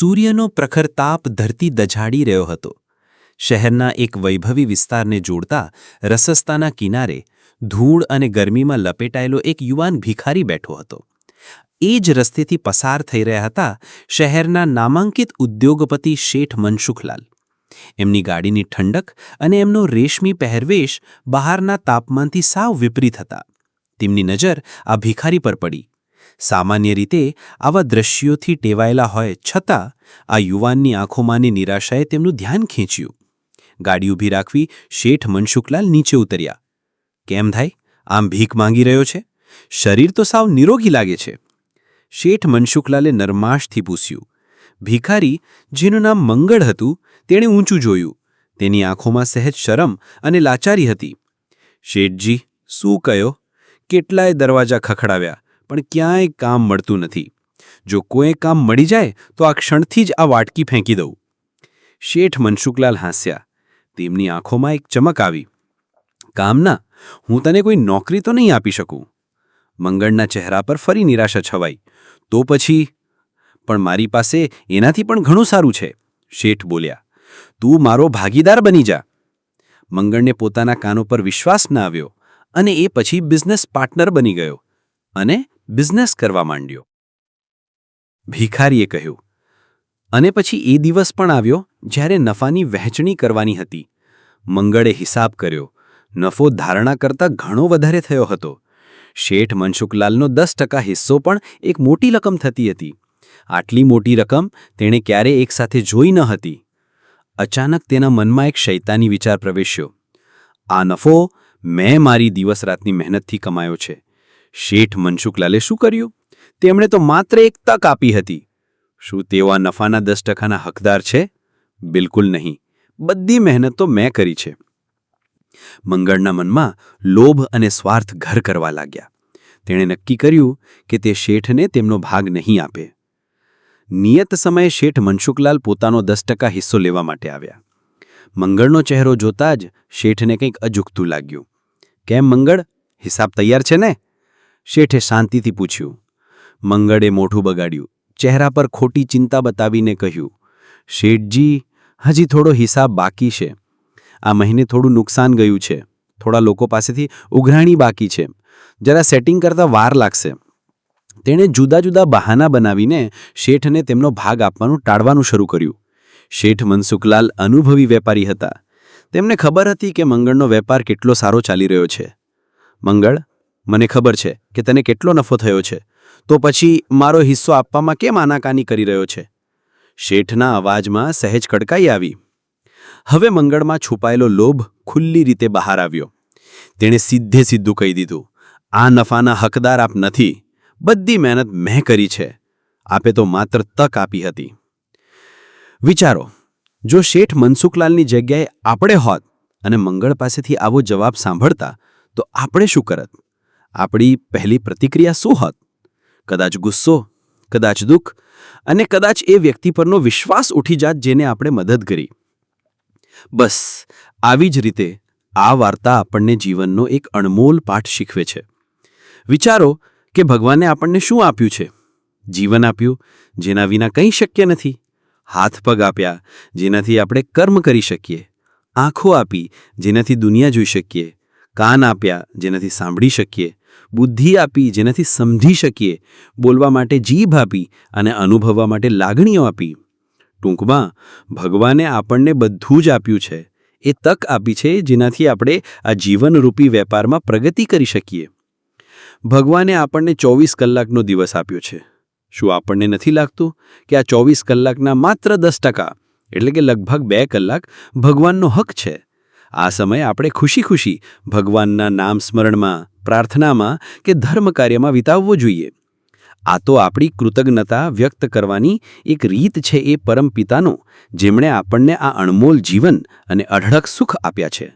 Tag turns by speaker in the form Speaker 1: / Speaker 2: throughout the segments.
Speaker 1: સૂર્યનો પ્રખર તાપ ધરતી દઝાડી રહ્યો હતો. શહેરના એક વૈભવી વિસ્તારને જોડતા રસસ્તાના કિનારે ધૂળ અને ગરમીમાં લપેટાયેલો એક યુવાન ભિખારી બેઠો હતો. એ જ રસ્તેથી પસાર થઈ રહ્યા હતા શહેરના નામાંકિત ઉદ્યોગપતિ શેઠ મનસુખલાલ. એમની ગાડીની ઠંડક અને એમનો રેશમી પહેરવેશ બહારના તાપમાનથી સાવ વિપરીત હતા. તેમની નજર આ ભિખારી પર પડી. સામાન્ય રીતે આવા દ્રશ્યોથી ટેવાયેલા હોય છતાં આ યુવાનની આંખોમાંની નિરાશાએ તેમનું ધ્યાન ખેંચ્યું. ગાડી ઊભી રાખવી શેઠ મનસુખલાલ નીચે ઉતર્યા. કેમ થાય? આમ ભીખ માંગી રહ્યો છે? શરીર તો સાવ નિરોગી લાગે છે. શેઠ મનસુખલાલે નરમાશથી પૂછ્યું. ભિખારી, જેનું નામ મંગળ હતું, તેણે ઊંચું જોયું. તેની આંખોમાં સહેજ શરમ અને લાચારી હતી. શેઠજી, શું કયો કેટલાય દરવાજા ખખડાવ્યા. પણ ક્યાંય કામ મળતું નથી. જો કોઈ કામ મળી જાય, તો આ ક્ષણથી જ આ વાટકી ફેંકી દઉં. શેઠ મનસુખલાલ હાસ્યા. તેમની આંખોમાં એક ચમક આવી. કામના, હું તને કોઈ નોકરી તો નહીં આપી શકું. મંગળના ચહેરા પર ફરી નિરાશા છવાઈ. તો પછી? પણ મારી પાસે એનાથી પણ ઘણું સારું છે. શેઠ બોલ્યા. તું મારો ભાગીદાર બની જા. મંગળને પોતાના કાનો પર વિશ્વાસ ન આવ્યો અને એ પછી બિઝનેસ પાર્ટનર બની ગયો. અને બિઝનેસ કરવા માંડ્યો. ભિખારીએ કહ્યું, અને પછી એ દિવસ પણ આવ્યો જ્યારે નફાની વહેંચણી કરવાની હતી. મંગળે હિસાબ કર્યો, નફો ધારણા કરતાં ઘણો વધારે થયો હતો. શેઠ મનસુખલાલનો દસ ટકા હિસ્સો પણ એક મોટી રકમ થતી હતી. આટલી મોટી રકમ તેણે ક્યારે એકસાથે જોઈ ન હતી. અચાનક તેના મનમાં એક શૈતાની વિચાર પ્રવેશ્યો. આ નફો મેં મારી દિવસ રાતની મહેનતથી કમાયો છે. શેઠ મનસુખલાલે શું કર્યું? તેમણે તો માત્ર એક તક આપી હતી. શું તેઓ આ નફાના દસ ટકાના હકદાર છે? બિલકુલ નહીં. બધી મહેનત તો મેં કરી છે. મંગળના મનમાં લોભ અને સ્વાર્થ ઘર કરવા લાગ્યા. તેણે નક્કી કર્યું કે તે શેઠને તેમનો ભાગ નહીં આપે. નિયત સમયે શેઠ મનસુખલાલ પોતાનો દસ ટકા હિસ્સો લેવા માટે આવ્યા. મંગળનો ચહેરો જોતા જ શેઠને કંઈક અજુકતું લાગ્યું. કેમ મંગળ? હિસાબ તૈયાર છે ને? શેઠે શાંતિથી પૂછ્યું. મંગળે મોઢું બગાડ્યું. ચહેરા પર ખોટી ચિંતા બતાવીને કહ્યું, શેઠજી, હજી થોડો હિસાબ બાકી છે. આ મહિને થોડું નુકસાન ગયું છે. થોડા લોકો પાસેથી ઉઘરાણી બાકી છે. જરા સેટિંગ કરતાં વાર લાગશે. તેણે જુદા જુદા બહાના બનાવીને શેઠને તેમનો ભાગ આપવાનું ટાળવાનું શરૂ કર્યું. શેઠ મનસુખલાલ અનુભવી વેપારી હતા. તેમને ખબર હતી કે મંગળનો વેપાર કેટલો સારો ચાલી રહ્યો છે. મંગળ મને ખબર છે કે તને કેટલો નફો થયો છે. તો પછી મારો હિસ્સો આપવામાં કેમ આનાકાની કરી રહ્યો છે? શેઠના અવાજમાં સહેજ કડકાઈ આવી. હવે મંગળમાં છુપાયેલો લોભ ખુલ્લી રીતે બહાર આવ્યો. તેણે સીધે સીધું કહી દીધું, આ નફાના હકદાર આપ નથી. બધી મહેનત મેં કરી છે. આપે તો માત્ર તક આપી હતી. વિચારો, જો શેઠ મનસુખલાલની જગ્યાએ આપણે હોત અને મંગળ પાસેથી આવો જવાબ સાંભળતા, તો આપણે શું કરત? આપણી પહેલી પ્રતિક્રિયા શું હોત? કદાચ ગુસ્સો, કદાચ દુઃખ અને કદાચ એ વ્યક્તિ પરનો વિશ્વાસ ઉઠી જાત જેને આપણે મદદ કરી. બસ, આવી જ રીતે આ વાર્તા આપણને જીવનનો એક અણમોલ પાઠ શીખવે છે. વિચારો કે ભગવાને આપણને શું આપ્યું છે? જીવન આપ્યું જેના વિના કંઈ શક્ય નથી. હાથ પગ આપ્યા જેનાથી આપણે કર્મ કરી શકીએ. આંખો આપી જેનાથી દુનિયા જોઈ શકીએ. કાન આપ્યા જેનાથી સાંભળી શકીએ. બુદ્ધિ આપી, જેનાથી સમજી શકીએ, બોલવા માટે જીભ આપી અને અનુભવવા માટે લાગણીઓ આપી. ટૂંકમાં, ભગવાને આપણને બધું જ આપ્યું છે. એ તક આપી છે જેનાથી આપણે આ જીવનરૂપી વેપારમાં પ્રગતિ કરી શકીએ. ભગવાને આપણને ચોવીસ કલાકનો દિવસ આપ્યો છે. શું આપણને નથી લાગતું કે આ ચોવીસ કલાકના માત્ર દસ ટકા? એટલે કે લગભગ બે કલાક ભગવાનનો હક છે. આ સમય આપણે ખુશી ખુશી ભગવાનના નામ સ્મરણમાં, પ્રાર્થનામાં કે ધર્મ કાર્યમાં વિતાવવો જોઈએ. આ તો આપણી કૃતજ્ઞતા વ્યક્ત કરવાની એક રીત છે એ પરમપિતાનો જેમણે આપણને આ અણમોલ જીવન અને અઢળક સુખ આપ્યા છે.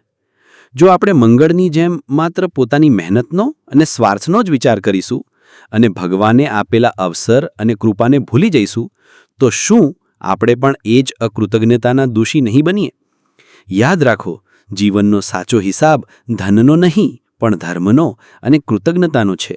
Speaker 1: જો આપણે મંગળની જેમ માત્ર પોતાની મહેનતનો અને સ્વાર્થનો જ વિચાર કરીશું અને ભગવાને આપેલા અવસર અને કૃપાને ભૂલી જઈશું, તો શું આપણે પણ એ જ અકૃતજ્ઞતાના દોષી નહીં બનીએ? યાદ રાખો જીવનનો સાચો હિસાબ ધનનો નહીં પણ ધર્મનો અને કૃતજ્ઞતાનો છે.